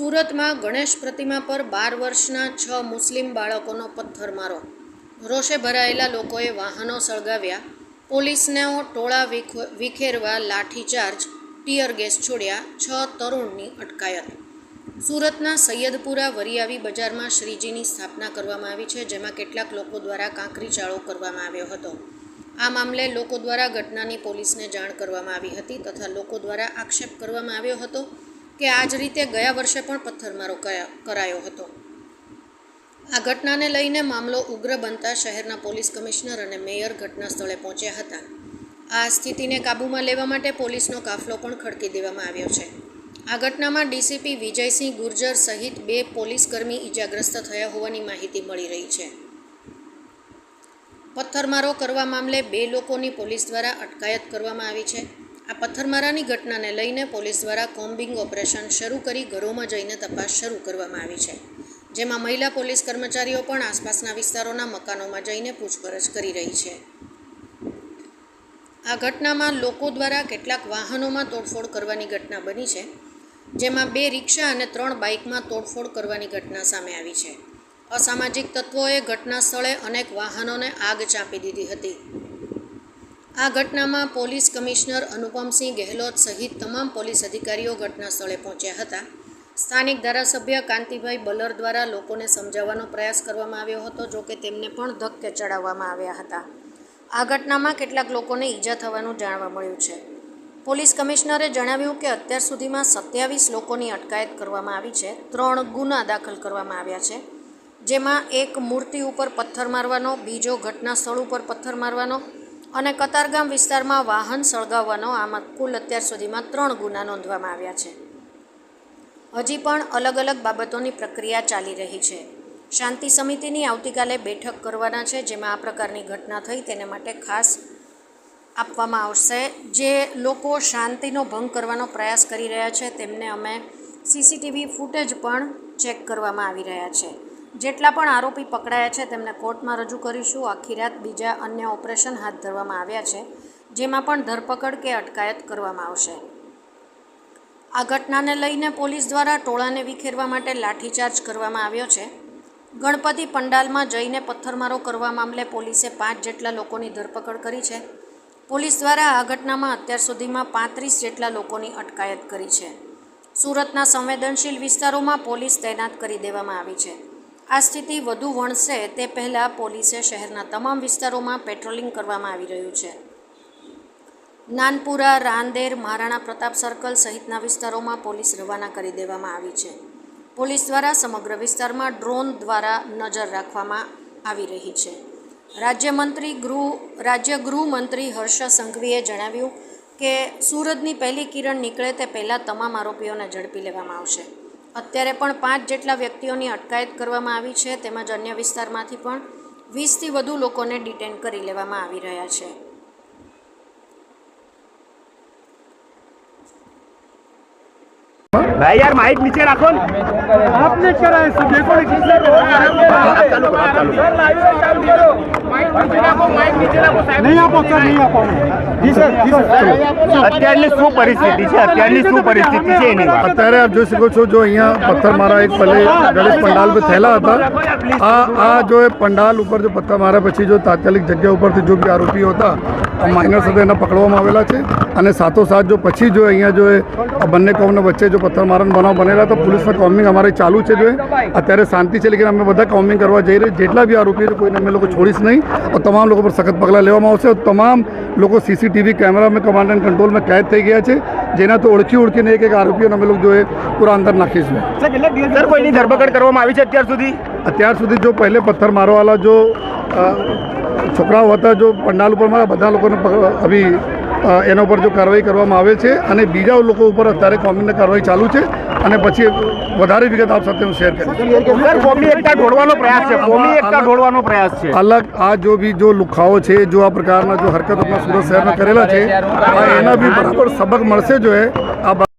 સુરતમાં ગણેશ પ્રતિમા પર બાર વર્ષના છ મુસ્લિમ બાળકોનો પથ્થરમારો. રોષે ભરાયેલા લોકોએ વાહનો સળગાવ્યા. પોલીસને ટોળા વિખ- વિખેરવા લાઠીચાર્જ, ટીયર ગેસ છોડ્યા, છ તરુણની અટકાયત. સુરતના સૈયદપુરા વરિયાવી બજારમાં શ્રીજીની સ્થાપના કરવામાં આવી છે, જેમાં કેટલાક લોકો દ્વારા કાંકરી ચાળો કરવામાં આવ્યો હતો. આ મામલે લોકો દ્વારા ઘટનાની પોલીસને જાણ કરવામાં આવી હતી તથા લોકો દ્વારા આક્ષેપ કરવામાં આવ્યો હતો. કે આ જ રીતે ગયા વર્ષે પણ પથ્થરમારો કરાયો હતો. આ ઘટનાને લઈને મામલો ઉગ્ર બનતા શહેરના પોલીસ કમિશનર અને મેયર ઘટના સ્થળે પહોંચ્યા હતા. આ સ્થિતિને કાબૂમાં લેવા માટે પોલીસનો કાફલો પણ ખડકી દેવામાં આવ્યો છે. આ ઘટનામાં ડીસીપી વિજયસિંહ ગુર્જર સહિત બે પોલીસકર્મી ઈજાગ્રસ્ત થયા હોવાની માહિતી મળી રહી છે. પથ્થરમારો કરવા મામલે બે લોકોની પોલીસ દ્વારા અટકાયત કરવામાં આવી છે. આ પથ્થરમારાની ઘટનાને લઈને પોલીસ દ્વારા કોમ્બિંગ ઓપરેશન શરૂ કરી ઘરોમાં જઈને તપાસ શરૂ કરવામાં આવી છે. જેમાં મહિલા પોલીસ કર્મચારીઓ પણ આસપાસના વિસ્તારોના મકાનોમાં જઈને પૂછપરછ કરી રહી છે. આ ઘટનામાં લોકો દ્વારા કેટલાક વાહનોમાં તોડફોડ કરવાની ઘટના બની છે, જેમાં બે રિક્ષા અને ત્રણ બાઇકમાં તોડફોડ કરવાની ઘટના સામે આવી છે. અસામાજિક તત્વોએ ઘટના સ્થળે અનેક વાહનોને આગ ચાંપી દીધી હતી. આ ઘટનામાં પોલીસ કમિશનર અનુપમસિંહ ગેહલોત સહિત તમામ પોલીસ અધિકારીઓ ઘટના સ્થળે પહોંચ્યા હતા. સ્થાનિક ધારાસભ્ય કાંતિભાઈ બલર દ્વારા લોકોને સમજાવવાનો પ્રયાસ કરવામાં આવ્યો હતો, જો કે તેમને પણ ધક્કે ચડાવવામાં આવ્યા હતા. આ ઘટનામાં કેટલાક લોકોને ઈજા થવાનું જાણવા મળ્યું છે. પોલીસ કમિશનરે જણાવ્યું કે અત્યાર સુધીમાં સત્યાવીસ લોકોની અટકાયત કરવામાં આવી છે, ત્રણ ગુના દાખલ કરવામાં આવ્યા છે, જેમાં એક મૂર્તિ ઉપર પથ્થર મારવાનો, બીજો ઘટના સ્થળ ઉપર પથ્થર મારવાનો અને કતારગામ વિસ્તારમાં વાહન સળગાવવાનો આમાં કુલ અત્યાર સુધીમાં ત્રણ ગુના નોંધવામાં આવ્યા છે. હજી પણ અલગ અલગ બાબતોની પ્રક્રિયા ચાલી રહી છે. શાંતિ સમિતિની આવતીકાલે બેઠક કરવાના છે, જેમાં આ પ્રકારની ઘટના થઈ તેને માટે ખાસ આપવામાં આવશે. જે લોકો શાંતિનો ભંગ કરવાનો પ્રયાસ કરી રહ્યા છે, તેમને અમે સીસીટીવી ફૂટેજ પણ ચેક કરવામાં આવી રહ્યા છે. જેટલા પણ આરોપી પકડાયા છે, તેમને કોર્ટમાં રજૂ કરીશું. આખી રાત બીજા અન્ય ઓપરેશન હાથ ધરવામાં આવ્યા છે, જેમાં પણ ધરપકડ કે અટકાયત કરવામાં આવશે. આ ઘટનાને લઈને પોલીસ દ્વારા ટોળાને વિખેરવા માટે લાઠીચાર્જ કરવામાં આવ્યો છે. ગણપતિ પંડાલમાં જઈને પથ્થરમારો કરવા મામલે પોલીસે પાંચ જેટલા લોકોની ધરપકડ કરી છે. પોલીસ દ્વારા આ ઘટનામાં અત્યાર સુધીમાં પાંત્રીસ જેટલા લોકોની અટકાયત કરી છે. સુરતના સંવેદનશીલ વિસ્તારોમાં પોલીસ તૈનાત કરી દેવામાં આવી છે. આ સ્થિતિ વધુ વણસે તે પહેલાં પોલીસે શહેરના તમામ વિસ્તારોમાં પેટ્રોલિંગ કરવામાં આવી રહ્યું છે. નાનપુરા, રાંદેર, મહારાણા પ્રતાપ સર્કલ સહિતના વિસ્તારોમાં પોલીસ રવાના કરી દેવામાં આવી છે. પોલીસ દ્વારા સમગ્ર વિસ્તારમાં ડ્રોન દ્વારા નજર રાખવામાં આવી રહી છે. રાજ્યમંત્રી ગૃહ, રાજ્ય ગૃહમંત્રી હર્ષ સંઘવીએ જણાવ્યું કે સુરતની પહેલી કિરણ નીકળે તે પહેલાં તમામ આરોપીઓને ઝડપી લેવામાં આવશે. અત્યારે પણ પાંચ જેટલા વ્યક્તિઓની અટકાયત કરવામાં આવી છે તેમજ અન્ય વિસ્તારમાંથી પણ વીસથી વધુ લોકોને ડિટેન કરી લેવામાં આવી રહ્યા છે. ભાઈ યાર માઇક નીચે રાખો આપને કરાય છે દેખો શું પરિસ્થિતિ છે? શું પરિસ્થિતિ અત્યારે આપ જોઈ શકો છો જો અહીંયા પથ્થર મારા એક પલે ગણેશ પંડાલ પર થયેલા હતા. આ આ જો એ પંડાલ ઉપર જો પથ્થર મારા પછી જો તાત્કાલિક જગ્યા ઉપરથી જો બી આરોપીઓ હતા માઇનર સાથે એને પકડવામાં આવેલા છે. અને સાથોસાથ જો પછી જો અહીંયા જો આ બંને કોમને વચ્ચે જો પથ્થરમારાનો બનાવ બનેલા તો પોલીસમાં કોમિંગ અમારે ચાલુ છે જો અત્યારે શાંતિ છે લેકિન અમે બધા કોમિંગ કરવા જઈ રહ્યા જેટલા બી આરોપીઓ કોઈને અમે લોકો છોડીશ નહીં. તમામ લોકો પર સખત પગલાં લેવામાં આવશે તમામ લોકો સીસીટીવી કેમેરામાં કમાન્ડ એન્ડ કંટ્રોલમાં કેદ થઈ ગયા છે જેનાથી તો ઓળખી ઓળખીને એક એક આરોપીઓને અમે લોકો જોઈએ પૂરા અંદર નાખીશું સર કોઈની ધરપકડ કરવામાં આવી છે અત્યાર સુધી અત્યાર સુધી જો પહેલે પથ્થર મારવાવાળા જો છોકરાઓ હતા જો પંડાલ ઉપર મારા બધા લોકોને અભી એના ઉપર જો કાર્યવાહી કરવામાં આવે છે અને બીજા લોકો ઉપર અત્યારે કોમિંગની કાર્યવાહી ચાલુ છે અને પછી વધારે વિગત આપ સાથે હું શેર કરીશ. અલગ આ જો બી જો લુખાઓ છે જો આ પ્રકારના જો હરકત આપણા સુરત શહેરમાં કરેલા છે એના બી બરાબર સબક મળશે જો એ. આ